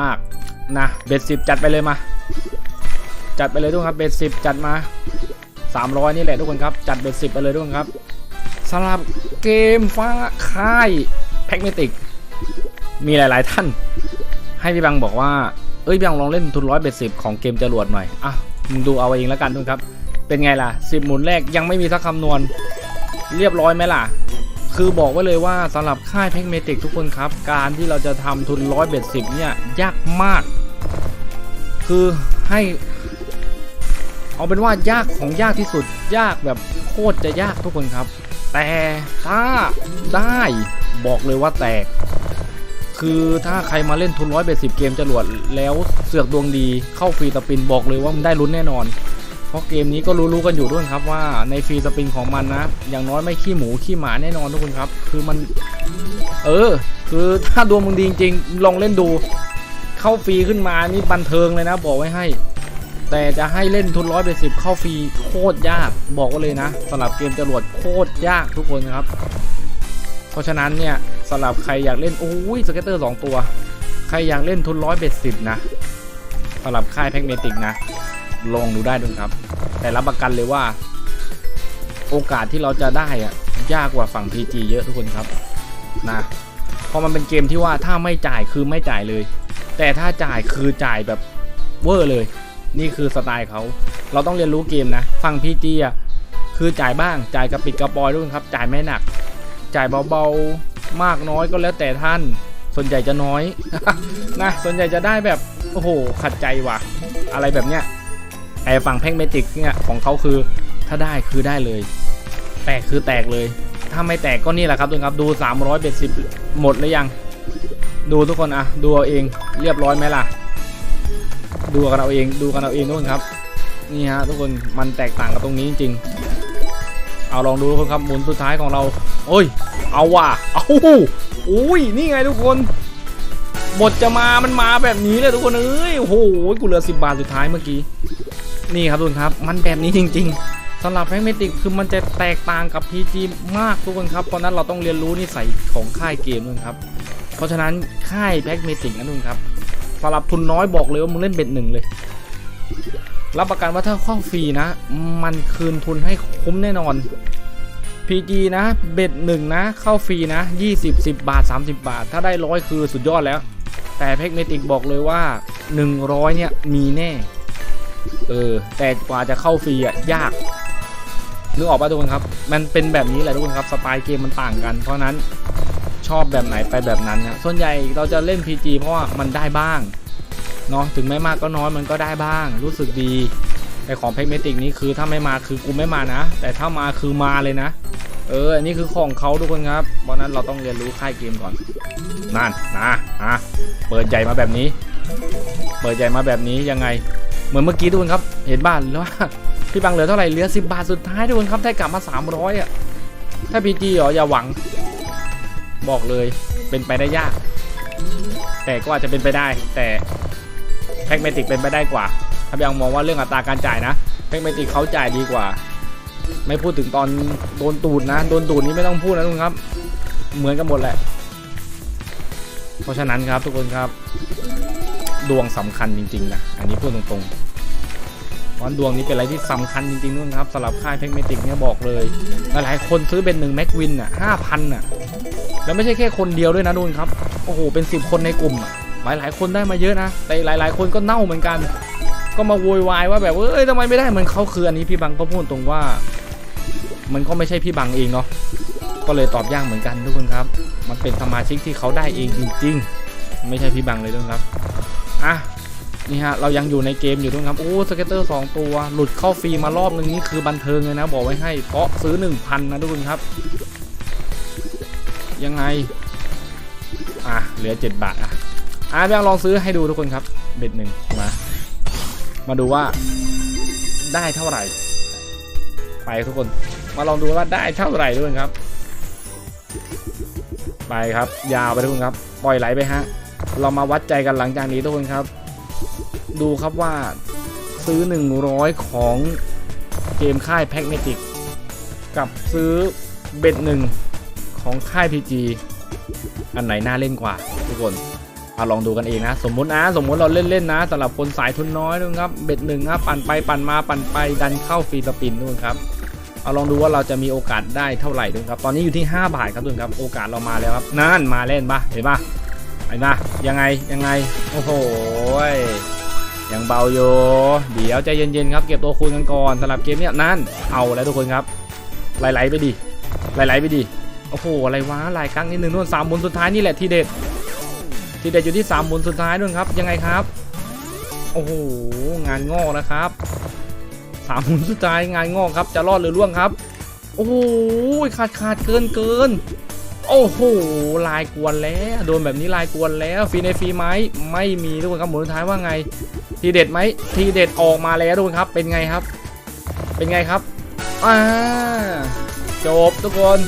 มากนะเบ็ดสิบจัดไปเลยมา จัดไปเลยทุกคนครับเบ็ดสิบจัดมา 300 นี่แหละทุกคนครับ จัดเบ็ดสิบไปเลยทุกคนครับสำหรับเกมฟ้าค่ายแพ็กเมติกมีหลาย ๆ ท่าน ให้พี่บังบอกว่า เอ้ยพี่บังลองเล่นทุนร้อยเบ็ดสิบของเกมจรวดหน่อย อะมึงดูเอาเองแล้วกันทุกคนครับ เป็นไงล่ะสิบหมุนแรกยังไม่มีสักคำนวณ เรียบร้อยไหมล่ะ คือบอกไว้เลยว่าสำหรับค่ายแพ็กเมติกทุกคนครับ การที่เราจะทำทุนร้อยเบ็ดสิบเนี่ยยากมาก คือให้ เอาเป็นว่ายากของยากที่สุด ยากแบบโคตรจะยากทุกคนครับ แต่ถ้าได้บอกเลยว่าแตก คือถ้าใครมาเล่นทุนร้อยเบ็ดสิบเกมจรวดแล้วเสือกดวงดีเข้าฟรีสปินบอกเลยว่ามันได้ลุ้นแน่นอน เพราะเกมนี้ก็รู้ๆกันอยู่ด้วยครับว่าในฟรีสปินของมันนะ อย่างน้อยไม่ขี้หมูขี้หมาแน่นอนทุกคนครับ คือมัน เออ คือถ้าดวงมึงดีจริงๆลองเล่นดู เข้าฟรีขึ้นมานี่บันเทิงเลยนะ บอกไว้ให้ แต่จะให้เล่นทุนร้อยเป็นสิบเข้าฟรีโคตรยากบอกไว้เลยนะสำหรับเกมจรวดโคตรยากทุกคนครับ เพราะฉะนั้นเนี่ยสำหรับใครอยากเล่นโอ้ยสเก็ตเตอร์สองตัว ใครอยากเล่นทุนร้อยเบ็ดสิบนะสำหรับค่ายแพ็กเมติกนะลองดูได้ด้วยครับ แต่รับประกันเลยว่า โอกาสที่เราจะได้อะยากกว่าฝั่ง PG เยอะทุกคนครับนะเพราะมันเป็นเกมที่ว่าถ้าไม่จ่ายคือไม่จ่ายเลย แต่ถ้าจ่ายคือจ่ายแบบเวอร์เลย นี่คือสไตล์เขาเราต้องเรียนรู้เกมนะฝั่ง PG อะคือจ่ายบ้างจ่ายกระปิดกระปอยด้วยครับ จ่ายไม่หนัก จ่ายเบาๆมากน้อยก็แล้วแต่ท่านส่วนใหญ่จะน้อยนะส่วนใหญ่จะได้แบบโอ้โหขัดใจว่ะ อะไรแบบเนี้ย ไอ้ฝั่งแพ็กเมจิกเนี่ยของเขาคือถ้าได้คือได้เลย แตกคือแตกเลย ถ้าไม่แตกก็นี่แหละครับทุกคนครับดู 300เบ็ดสิบหมดหรือยัง ดูทุกคนอะดูเอาเองเรียบร้อยไหมล่ะ ดูกันเอาเองดูกันเอาเองทุกคนครับนี่ฮะทุกคนมันแตกต่างกันตรงนี้จริงๆ เอาลองดูทุกคนครับหมุนสุดท้ายของเรา โอ้ย เอาว่ะเอาอุ้ยนี่ไงทุกคนบทจะมามันมาแบบนี้เลยทุกคนเอ้ยโอ้โหกูเหลือ10บาทสุดท้ายเมื่อกี้ นี่ครับทุกคนครับ มันแบบนี้จริง ๆสำหรับแพ็กเมติกคือมันจะแตกต่างกับ PG มากทุกคนครับเพราะนั้นเราต้องเรียนรู้นิสัยของค่ายเกมด้วยครับ เพราะฉะนั้นค่ายแพ็กเมติกนะทุกคนครับสำหรับทุนน้อยบอกเลยว่ามึงเล่นเบ็ดหนึ่งเลย รับประกันว่าถ้าเข้าฟรีนะ มันคืนทุนให้คุ้มแน่นอน PG นะเบ็ดหนึ่งนะ เข้าฟรีนะ 20 10 บาท 30 บาท ถ้าได้ร้อยคือสุดยอดแล้ว แต่แพ็กเมติกบอกเลยว่า 100เนี่ยมีแน่ เออ แต่กว่าจะเข้าฟรีอะยาก นึกออกป่ะทุกคนครับ มันเป็นแบบนี้แหละทุกคนครับ สไตล์เกมมันต่างกัน เพราะนั้นชอบแบบไหนไปแบบนั้นนะส่วนใหญ่เราจะเล่น PG เพราะว่ามันได้บ้าง เนาะ ถึงไม่มากก็น้อยมันก็ได้บ้าง รู้สึกดี แต่ของแพ็กเมติกนี้คือถ้าไม่มาคือกูไม่มานะ แต่ถ้ามาคือมาเลยนะ เออ อันนี้คือของเขาทุกคนครับ เพราะนั้นเราต้องเรียนรู้ค่ายเกมก่อน นั่นนะอะเปิดใหญ่มาแบบนี้ เปิดใหญ่มาแบบนี้ยังไง เหมือนเมื่อกี้ทุกคนครับ เห็นบ้านหรือว่าพี่บังเหลือเท่าไหร่เหลือ10 บาทสุดท้ายทุกคนครับได้กลับมา 300อะถ้าพีจีเหรออย่าหวัง บอกเลยเป็นไปได้ยาก แต่ก็อาจจะเป็นไปได้ แต่แพ็กเมติกเป็นไปได้กว่า ถ้าพี่บังมองว่าเรื่องอัตราการจ่ายนะแพ็กเมติกเขาจ่ายดีกว่า ไม่พูดถึงตอนโดนตูดนะโดนตูดนี้ไม่ต้องพูดนะทุกคนครับ เหมือนกันหมดแหละ เพราะฉะนั้นครับทุกคนครับ ดวงสำคัญจริงๆนะอันนี้พูดตรงๆเพราะดวงนี้เป็นอะไรที่สำคัญจริงๆนู่นครับสำหรับค่ายเทคเมติกเนี่ยบอกเลยหลายคนซื้อเป็นหนึ่งแม็กวินอะห้าพันอะแล้วไม่ใช่แค่คนเดียวด้วยนะนู่นครับโอ้โหเป็นสิบคนในกลุ่มอะหลายคนได้มาเยอะนะแต่หลาย ๆ คนก็เน่าเหมือนกัน ก็มาโวยวายว่าแบบเอ้ยทำไมไม่ได้เหมือนเขาคืออันนี้พี่บังก็พูดตรงว่า มันก็ไม่ใช่พี่บังเองเนาะก็เลยตอบยากเหมือนกันทุกคนครับ มันเป็นสมาชิกที่เขาได้เองจริง ๆ ไม่ใช่พี่บังเลยทุกคนครับ อะนี่ฮะเรายังอยู่ในเกมอยู่ทุกคนครับโอ้สเก็ตเตอร์2ตัวหลุดเข้าฟรีมารอบนึงนี่คือบันเทิงเลยนะ บอกไว้ให้เพราะซื้อ 1,000 นะทุกคนครับ ยังไง อะเหลือ 7 บาท อะอะพี่บังลองซื้อให้ดูทุกคนครับ เบ็ดหนึ่งมา มาดูว่าได้เท่าไหร่ ไปทุกคน มาลองดูว่าได้เท่าไหร่ด้วยครับ ไปครับ ยาวไปทุกคนครับ ปล่อยไหลไปฮะ เรามาวัดใจกันหลังจากนี้ทุกคนครับ ดูครับว่าซื้อ 100 ของเกมค่ายแพ็กเมติกกับซื้อเบ็ดหนึ่งของค่าย PG อันไหนน่าเล่นกว่า ทุกคนเอาลองดูกันเองนะ สมมุตินะสมมุติเราเล่นๆนะสำหรับคนสายทุนน้อยนะครับเบ็ดหนึ่งนะปั่นไปปั่นมาปั่นไปดันเข้าฟรีสปินนู่นครับเอาลองดูว่าเราจะมีโอกาสได้เท่าไหร่ด้วยครับ ตอนนี้อยู่ที่ 5 บาทครับทุกคนครับ โอกาสเรามาแล้วครับนั่นมาเล่นปะเห็นปะ นปะยังไงยังไงโอ้โหยังเบาอยู่เดี๋ยวใจเย็นๆครับเก็บตัวคูณกันก่อนสำหรับเกมเนี้ยนั่นเอาแล้วทุกคนครับไหลๆไปดิไหลๆไปดิโอ้โหอะไรวะลายกั้งนิดนึงนู่นสามหมุนสุดท้ายนี่แหละทีเด็ดทีเด็ดอยู่ที่3หมุนสุดท้ายด้วยครับยังไงครับโอ้โหงานงอกนะครับสามหมุนสุดท้ายงานงอกครับจะรอดหรือล่วงครับโอ้โหขาดขาดเกินเกิน โอ้โหลายกวนแล้วโดนแบบนี้ลายกวนแล้วฟรีในฟรีไหมไม่มีทุกคนครับหมุนท้ายว่าไง ทีเด็ดไหมทีเด็ดออกมาแล้วทุกคนครับ เป็นไงครับ เป็นไงครับอ่าจบทุกคน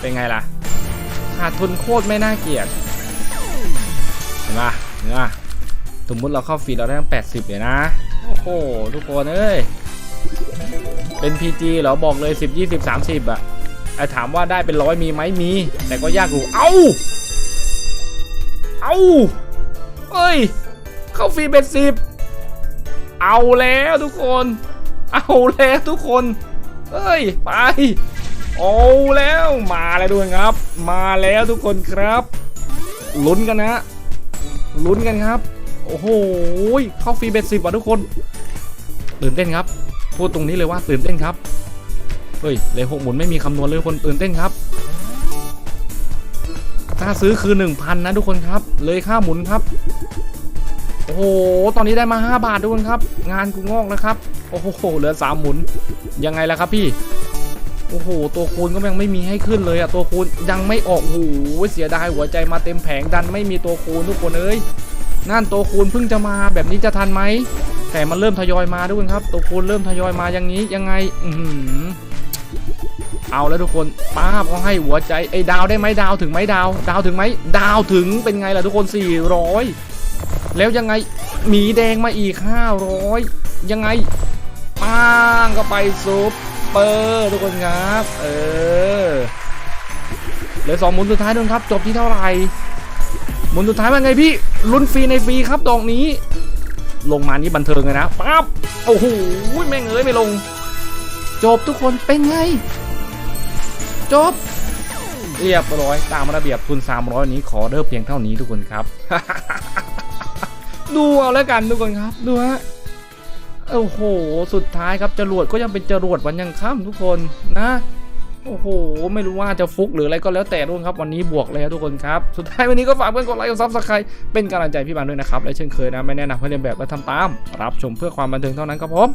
เป็นไงล่ะขาดทุนโคตรไม่น่าเกลียดเห็นปะเห็นปะสมมติเราเข้าฟีดเราได้ตั้ง80เลยนะโอ้โหทุกคนเอ้ยเป็น PG เหรอบอกเลย 10 20 30อะไอ ถามว่าได้เป็นร้อยมีไหมมี แต่ก็ยากอยู่เอ้าเอ้าเอ้ย เข้าฟรีเป็นสิบเอาแล้วทุกคน เอาแล้วทุกคน เอ้ย ไป เอาแล้วมาแล้วด้วยครับ มาแล้วทุกคนครับ ลุ้นกันนะ ลุ้นกันครับ โอ้โห เข้าฟรีเบ็ดสิบว่ะทุกคน ตื่นเต้นครับ พูดตรงนี้เลยว่าตื่นเต้นครับ เฮ้ยเลยหกหมุนไม่มีคำนวณเลยคนตื่นเต้นครับค่าซื้อคือ 1,000 นะทุกคนครับ เลยค่าหมุนครับ โอ้โห ตอนนี้ได้มา 5 บาททุกคนครับ งานกูงอกแล้วครับ โอ้โห เหลือ 3 หมุน ยังไงล่ะครับพี่ โอ้โห ตัวคูณก็ยังไม่มีให้ขึ้นเลยอะตัวคูณยังไม่ออกโอ้โหเสียดายหัวใจมาเต็มแผงดันไม่มีตัวคูณทุกคนเอ้ยนั่นตัวคูณเพิ่งจะมาแบบนี้จะทันไหมแต่มันเริ่มทยอยมาทุกคนครับ ตัวคูณเริ่มทยอยมาอย่างนี้ยังไง อื เอาแล้วทุกคนป้าบเขาให้หัวใจไอ้ดาวได้ไหมดาวถึงไหมดาว ดาวถึงไหมดาวถึงเป็นไงล่ะทุกคน 400 แล้วยังไงหมีแดงมาอีก 500 ยังไงป้างก็ไปซุปเปอร์ทุกคนครับเออเหลือสองหมุนสุดท้ายด้วยครับ จบที่เท่าไหร่หมุนสุดท้ายว่าไงพี่ลุ้นฟรีในฟรีครับดอกนี้ ลงมานี่บันเทิงเลยนะปั๊บโอ้โหแม่งเอ้ยไม่ลง จบทุกคนเป็นไง จบ เรียบร้อยตามระเบียบทุน 300 นี้ขอเริ่มเพียงเท่านี้ทุกคนครับ ดูเอาแล้วกันทุกคนครับดูฮะโอ้โห สุดท้ายครับจรวดก็ยังเป็นจรวดวันยังค่ำทุกคนนะโอ้โห ไม่รู้ว่าจะฟุกหรืออะไรก็แล้วแต่ทุกคนครับ วันนี้บวกแล้วทุกคนครับ สุดท้ายวันนี้ก็ฝากเพื่อนกดไลค์กดซับสไครต์เป็นกำลังใจพี่บานด้วยนะครับ และเช่นเคยนะ ไม่แนะนำให้เรียนแบบและทำตาม รับชมเพื่อความบันเทิงเท่านั้นครับผม